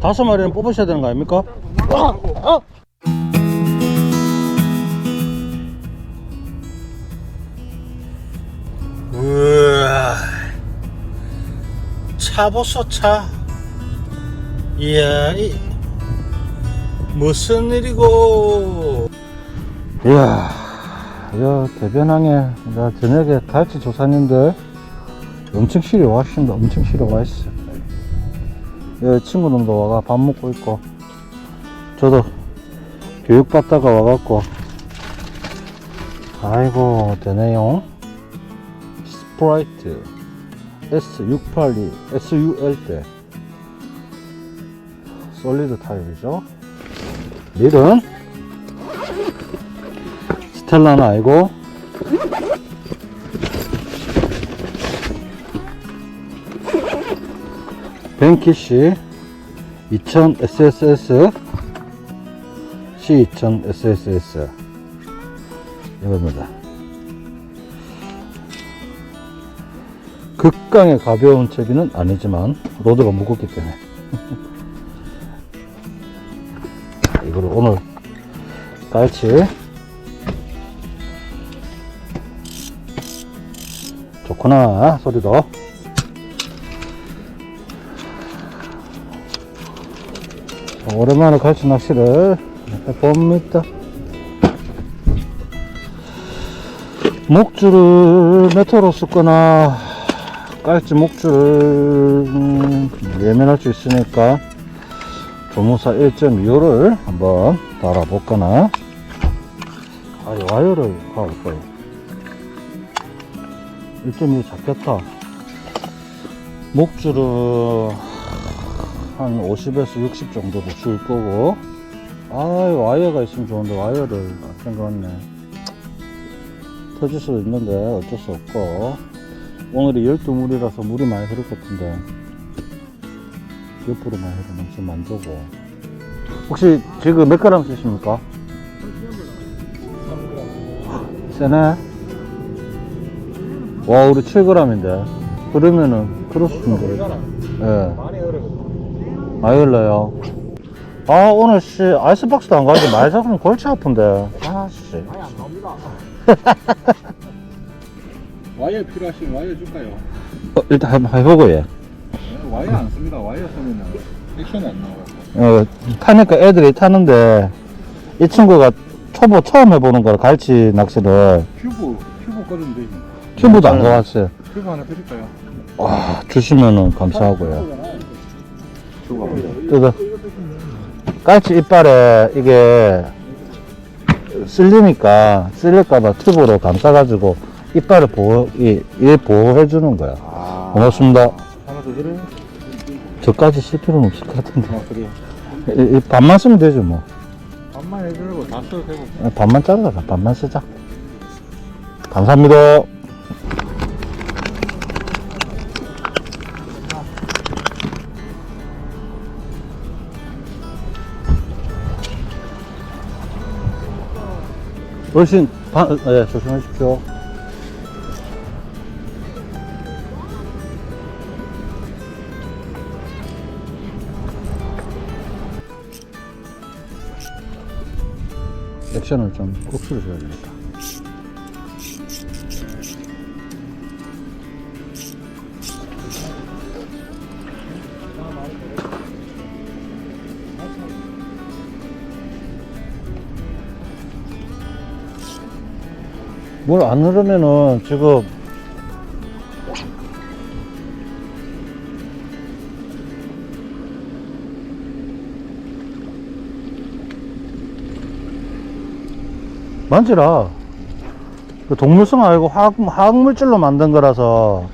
다섯 마리는 뽑으셔야 되는 거 아닙니까? 어! 우와. 차 보소 차. 이야 이 무슨 일이고? 이야 야 대변항에 나 저녁에 갈치 조사님들 엄청 쉬러 와신다. 엄청 쉬러 와있어 예, 친구들도 와가 밥 먹고 있고 저도 교육받다가 와갖고 아이고 되네요. 스프라이트 S682 SUL 대 솔리드 타입이죠. 릴은? 스텔라는 아니고 벤키시 2000 SSS C2000 SSS 이겁니다. 극강의 가벼운 채비는 아니지만 로드가 무겁기 때문에. 이거를 오늘 깔치. 좋구나 소리도 오랜만에 갈치 낚시를 해봅니다. 목줄을 메타로 쓰거나 깔치 목줄을 음, 예민할 수 있으니까 조무사 1.25를 한번 달아볼거나 아, 이 와이어를 가볼 거예요. 1.25 잡겠다. 목줄은 한 50에서 60 정도로 줄 거고. 아 와이어가 있으면 좋은데 와이어를 안 생각했네. 터질 수도 있는데 어쩔 수 없고. 오늘이 12물이라서 물이 많이 흐를 것 같은데. 옆으로만 흐르면 좀 안 좋고. 혹시 지금 몇 그램 쓰십니까? 세네? 와 우리 7g인데. 그러면은 있는데. 예. 많이 흘러요. 아, 오늘 씨, 아이스박스도 안 가는데 많이 잡으면 골치 아픈데. 아, 씨. 많이 안 나옵니다. 와이어 필요하시면 와이어 줄까요? 어, 일단 한번 해보고, 예. 네, 와이어 안 씁니다. 와이어 쓰면은 액션이 안 나와요. 어, 타니까 애들이 타는데, 이 친구가 초보 처음 해보는 거라, 갈치 낚시를. 큐브, 큐브 꺼주면 되지. 큐브도 안 가봤어요. 큐브 하나 드릴까요? 와, 주시면은 감사하고요. 뜯어. 깔치 이빨에 이게 쓸리니까, 쓸릴까봐 튜브로 감싸가지고, 이빨을 보호, 이, 이 보호해주는 거야. 아, 고맙습니다. 하나 더 드려요? 저까지 쓸 필요는 없을 것 같은데. 어, 그래요. 이, 이 반만 쓰면 되죠, 뭐. 반만 해주려고 다 써도 되고. 아, 반만 잘라라, 반만 쓰자. 감사합니다. 어르신, 반, 예, 조심하십시오. 액션을 좀 꼭수를 줘야 되니 물 안 흐르면은 지금 만지라. 그 동물성 아니고 화학, 화학물질로 만든 거라서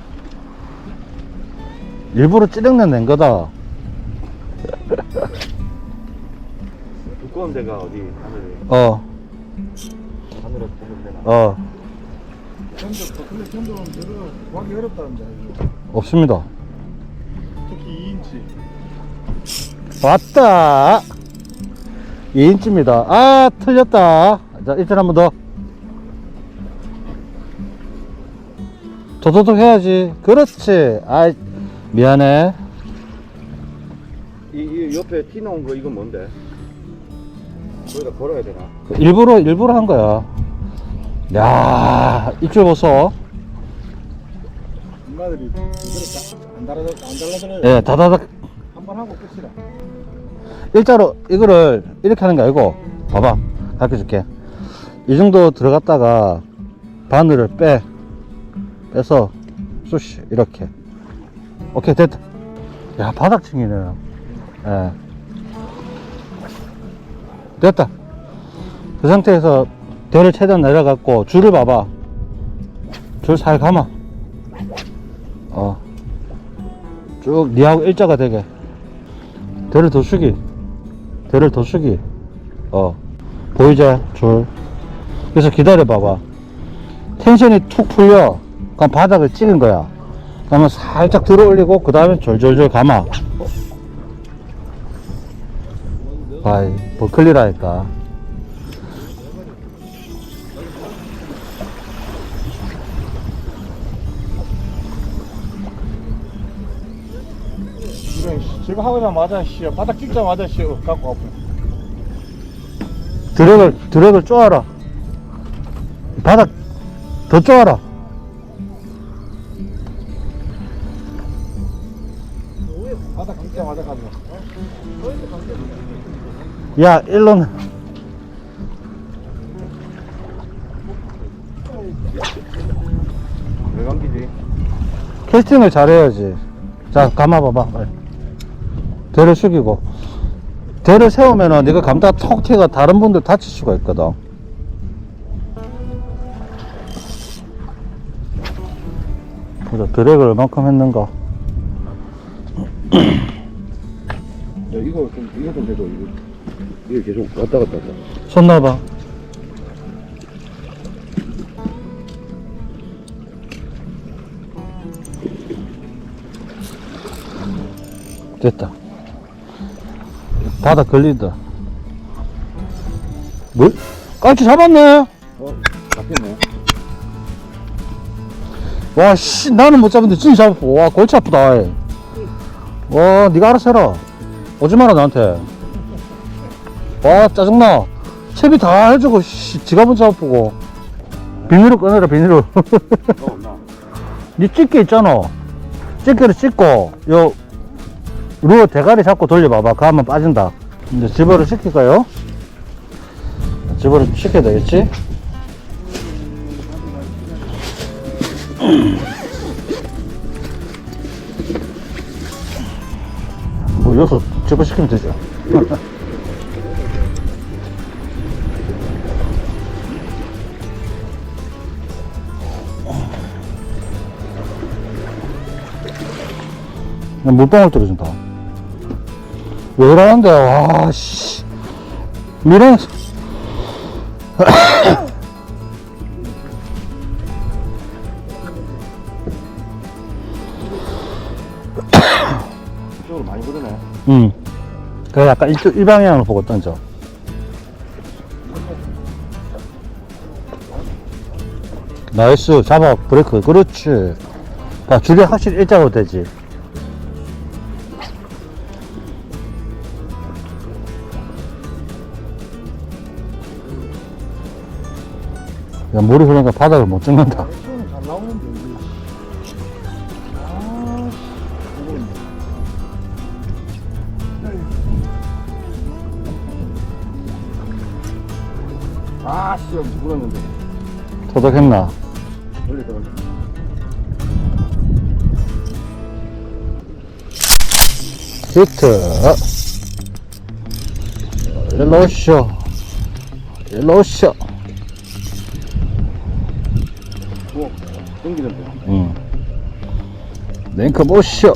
일부러 찌릉내 낸 거다. 두꺼운 데가 어디 하늘에 어, 하늘에 보면 되나? 어, 전적 근데 전적은 별로 구하기 어렵다는데 이거. 없습니다. 특히 2인치. 왔다. 2인치입니다. 아, 틀렸다. 자, 이쪽 한번 더. 도도독 해야지. 그렇지. 아, 미안해. 이, 이, 이 옆에 티 나온 거 이건 뭔데? 거기다 걸어야 되나? 일부러 일부러 한 거야. 야 입줄 보소. 엄마들이 이대로 안 달아서 안 달라들어요. 예, 다다닥. 한번 하고 끝이라. 일자로 이거를 이렇게 하는 게 아니고 봐봐. 가르쳐 줄게. 이 정도 들어갔다가 바늘을 빼. 빼서 쑤시 이렇게. 오케이 됐다. 야 바닥층이네. 예. 됐다. 그 상태에서 대를 최대한 내려갖고 줄을 봐봐. 줄 잘 감아. 어쭉 니하고 일자가 되게. 대를 더 숙이. 대를 더 숙이. 어. 보이자 줄. 그래서 기다려 봐봐. 텐션이 툭 풀려. 그럼 바닥을 찍은 거야. 그러면 살짝 들어 올리고 그 다음에 졸졸졸 감아. 아이 버클리라니까 지금 하고자마자 씨 바닥 찍자마자 씨 갖고 아프. 드랙을 드랙을 쪼아라 바닥 더 쪼아라 바닥 찍자마자 가져. 야 일로는 왜 감기지? 캐스팅을 잘해야지. 자, 감아봐봐. 빨리. 대를 숙이고. 대를 세우면은 네가 감다 톡 튀가 다른 분들 다칠 수가 있거든. 보자, 드랙을 얼만큼 했는가. 야 이거 좀 이거 좀 해줘 이거 이게 계속 왔다 갔다 한다 손 놔봐. 됐다. 바닥 걸린다. 뭘? 깔치 잡았네? 어? 잡겠네 와, 씨, 나는 못 잡는데 진짜 잡았고. 와, 골치 아프다. 이. 와, 니가 알아서 해라. 오지 마라, 나한테. 와, 짜증나. 채비 다 해주고, 씨, 지가 먼저 아프고. 비닐을 꺼내라, 비닐을. 어? 니 집게 있잖아. 집게를 찍고, 요, 루어 대가리 잡고 돌려봐봐. 그 하면 빠진다. 이제 집어를 시킬까요? 집어를 시켜야 되겠지? 뭐, 여기서 집어 시키면 되죠. 물방울 떨어진다. 왜 이러는데, 와, 씨. 미련, 이쪽으로 많이 부르네 응. 그래, 약간 일, 일방향으로 보고 던져. 나이스, 잡아, 브레이크. 그렇지. 자, 줄이 확실히 일자로 되지. 야, 물이 흐르니까 바닥을 못 찍는다. 아, 아씨 물었는데 더 히트. 일로 오쇼. 일로 오쇼. 어, 땡기는데 응. 랭크 보쇼.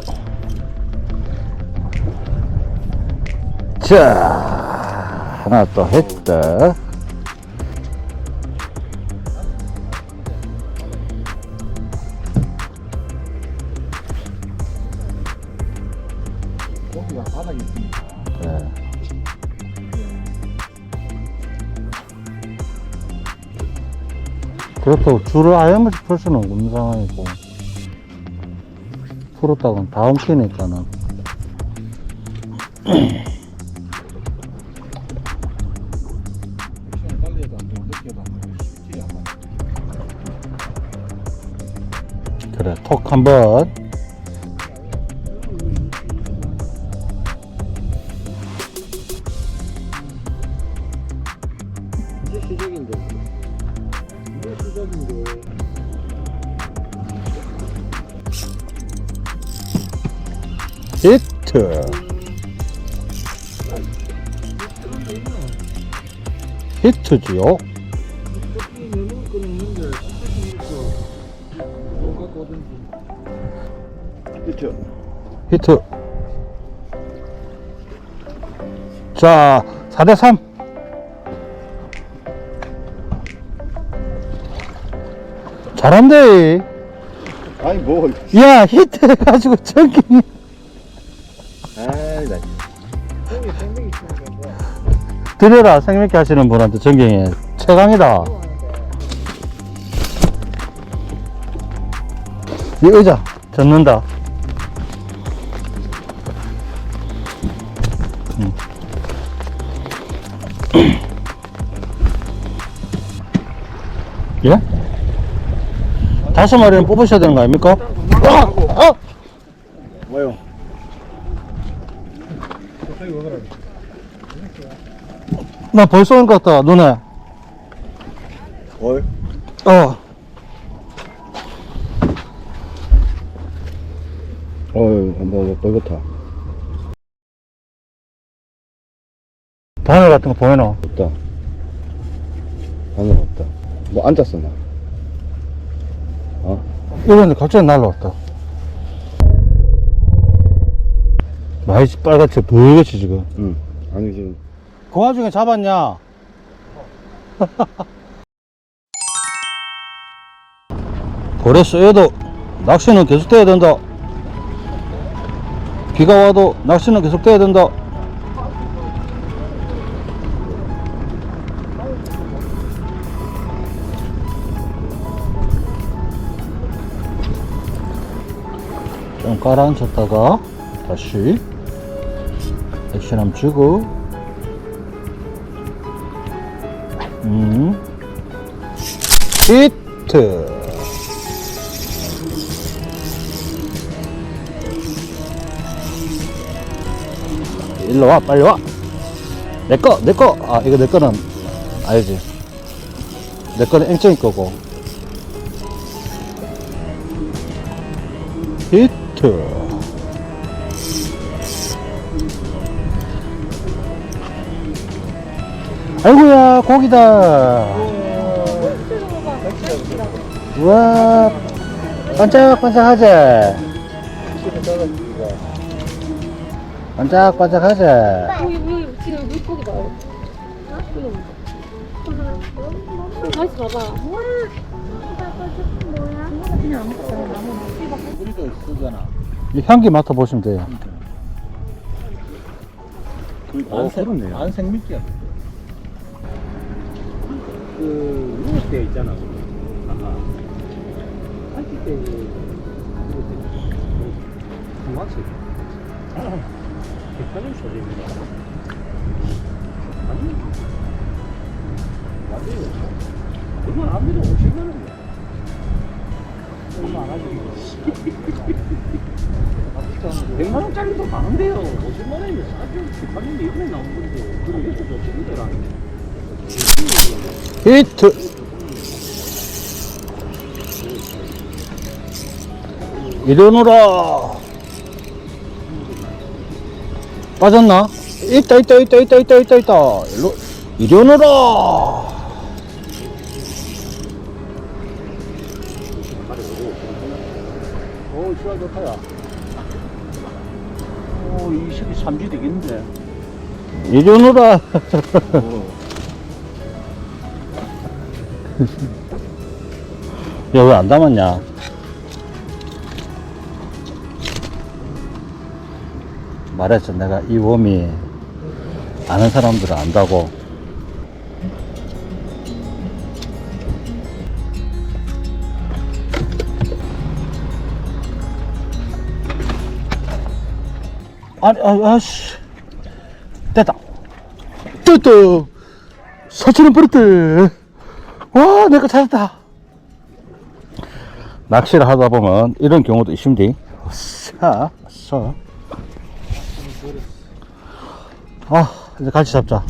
자, 하나 또 했다. 그렇다고 줄을 아예 못 풀 수는 없는 상황이고. 풀었다고는 다음 키니까는 그래 톡 한번. 히트지요. 히트. 자, 4대3. 잘한대. 아니, 뭐. 야, 히트 해가지고 전기. 아이, 나. 드려라, 생맥기 하시는 분한테 전경이 최강이다. 이 의자, 젖는다. 음. 예? 다섯 마리는 뽑으셔야 되는 거 아닙니까? 아! 아! 뭐요? 나 벌써 온 것 같다, 눈에. 뭘? 어. 어휴, 뭐, 뻘겋다. 바늘 같은 거 보이노? 없다. 하늘 없다. 뭐 앉았어, 나. 어? 이런데 갑자기 날라왔다. 많이 빨갛지, 보이겠지, 지금. 응. 아니, 지금. 그 와중에 잡았냐? 고래 쓰여도 낚시는 계속 돼야 된다. 비가 와도 낚시는 계속 돼야 된다. 좀 가라앉혔다가 다시 액션 한번 주고. 음. 히트. 일로 와 빨리 와. 내꺼 내꺼 아 이거 내꺼는 알지. 내꺼는 앵정이 거고. 히트 아이고야 고기다 우와. 우리도 쓰잖아. 이 향기 맡아보시면 돼요 어, 그렇네. 안 생 미끼야. 그때 있잖아. 아까 한기 때 중학생. 백화점 소리입니다. 아니, 맞아요. 얼마 안 믿어 50만 원이야. 얼마 안 하지. 100만 원짜리도 많은데요. 50만 원이면 싸죠. 백화점이 이번에 나온 건데. 그럼 이것도 좋습니다. 히트 이려노라 빠졌나? 있다 있다 있다 있다 있다 있다 있다 일로 이려노라 오, 시간 좋다야. 오, 이 시기 3주 되겠는데. 이려노라 야 왜 안 담았냐? 말했어. 내가 이 웜이 아는 사람들은 안다고. 아니 아, 아씨. 됐다. 됐다. 사천원 버렸대 와 내가 찾았다 낚시를 하다 보면 이런 경우도 있습니다. 자, 자. 아, 이제 같이 잡자.